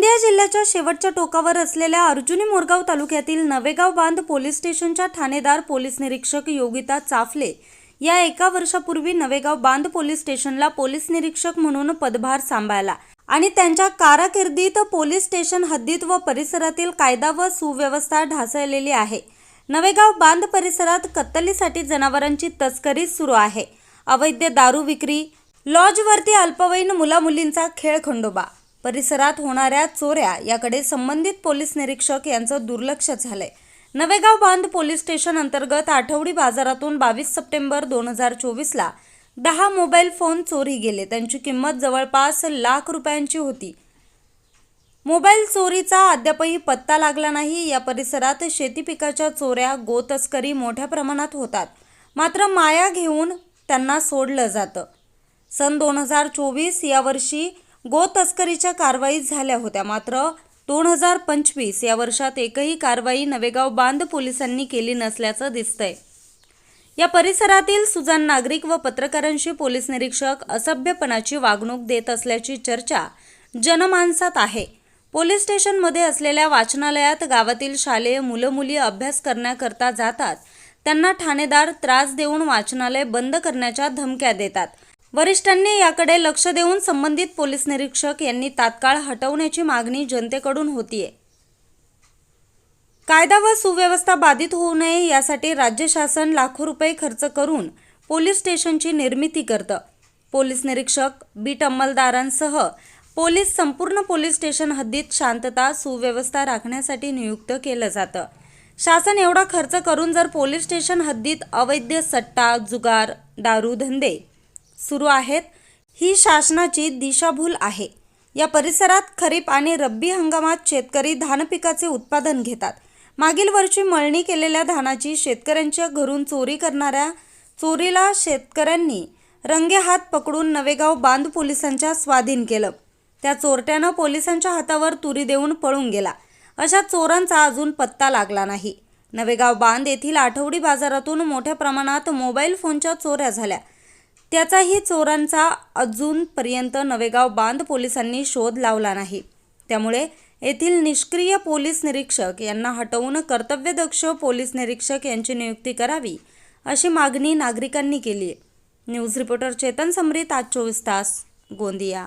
जिल्ह्याच्या शेवटच्या टोकावर असलेल्या अर्जुनी मोरगाव तालुक्यातील नवेगाव बांध पोलीस स्टेशनच्या ठाणेदार पोलीस निरीक्षक योगिता चाफले या एका वर्षापूर्वी नवेगाव बांध पोलीस स्टेशनला पोलीस निरीक्षक म्हणून पदभार सांभाळला आणि त्यांच्या कारकिर्दीत पोलीस स्टेशन हद्दीत व परिसरातील कायदा व सुव्यवस्था ढासळलेली आहे. नवेगाव बांध परिसरात कत्तलीसाठी जनावरांची तस्करी सुरू आहे. अवैध दारू विक्री लॉजवरती अल्पवयीन मुलामुलींचा खेळ खंडोबा परिसरात होणाऱ्या चोऱ्या याकडे संबंधित पोलीस निरीक्षक यांचं दुर्लक्ष झालंय. नवेगाव बांध पोलीस स्टेशन अंतर्गत आठवडी बाजारातून बावीस सप्टेंबर दोन हजार चोवीसला दहा मोबाईल फोन चोरी गेले. त्यांची किंमत जवळपास लाख रुपयांची होती. मोबाईल चोरीचा अद्यापही पत्ता लागला नाही. या परिसरात शेती पिकाच्या चोऱ्या गोतस्करी मोठ्या प्रमाणात होतात. मात्र माया घेऊन त्यांना सोडलं जातं. सन दोन हजार चोवीस यावर्षी गोतस्करीच्या कारवाई झाल्या होत्या. मात्र दोन हजार पंचवीस या वर्षात एकही कारवाई नवेगाव बांध पोलिसांनी केली नसल्याचं दिसतंय. या परिसरातील सुजाण नागरिक व पत्रकारांशी पोलीस निरीक्षक असभ्यपणाची वागणूक देत असल्याची चर्चा जनमानसात आहे. पोलीस स्टेशनमध्ये असलेल्या वाचनालयात गावातील शालेय मुलं मुली अभ्यास करण्याकरता जातात. त्यांना ठाणेदार त्रास देऊन वाचनालय बंद करण्याच्या धमक्या देतात. वरिष्ठांनी याकडे लक्ष देऊन संबंधित पोलीस निरीक्षक यांनी तात्काळ हटवण्याची मागणी जनतेकडून होतीये. कायदा व सुव्यवस्था बाधित होऊ नये यासाठी राज्य शासन लाखो रुपये खर्च करून पोलीस स्टेशनची निर्मिती करतं. पोलीस निरीक्षक बीट अंमलदारांसह पोलीस संपूर्ण पोलीस स्टेशन हद्दीत शांतता सुव्यवस्था राखण्यासाठी नियुक्त केलं जातं. शासन एवढा खर्च करून जर पोलीस स्टेशन हद्दीत अवैध सट्टा जुगार दारू धंदे सुरू आहेत. ही शासनाची दिशाभूल आहे. या परिसरात खरीप आणि रब्बी हंगामात शेतकरी धान पिकाचे उत्पादन घेतात. मागील वर्षी मळणी केलेल्या धानाची शेतकऱ्यांच्या घरून चोरी करणाऱ्या चोरीला शेतकऱ्यांनी रंगेहात पकडून नवेगाव बांध पोलिसांच्या स्वाधीन केलं. त्या चोरट्यानं पोलिसांच्या हातावर तुरी देऊन पळून गेला. अशा चोरांचा अजून पत्ता लागला नाही. नवेगाव बांध येथील आठवडी बाजारातून मोठ्या प्रमाणात मोबाईल फोनच्या चोऱ्या झाल्या. त्याचाही चोरांचा अजूनपर्यंत नवेगाव बांध पोलिसांनी शोध लावला नाही. त्यामुळे येथील निष्क्रिय पोलीस निरीक्षक यांना हटवून कर्तव्यदक्ष पोलीस निरीक्षक यांची नियुक्ती करावी अशी मागणी नागरिकांनी केली आहे. न्यूज रिपोर्टर चेतन समरीत आज चोवीस तास गोंदिया.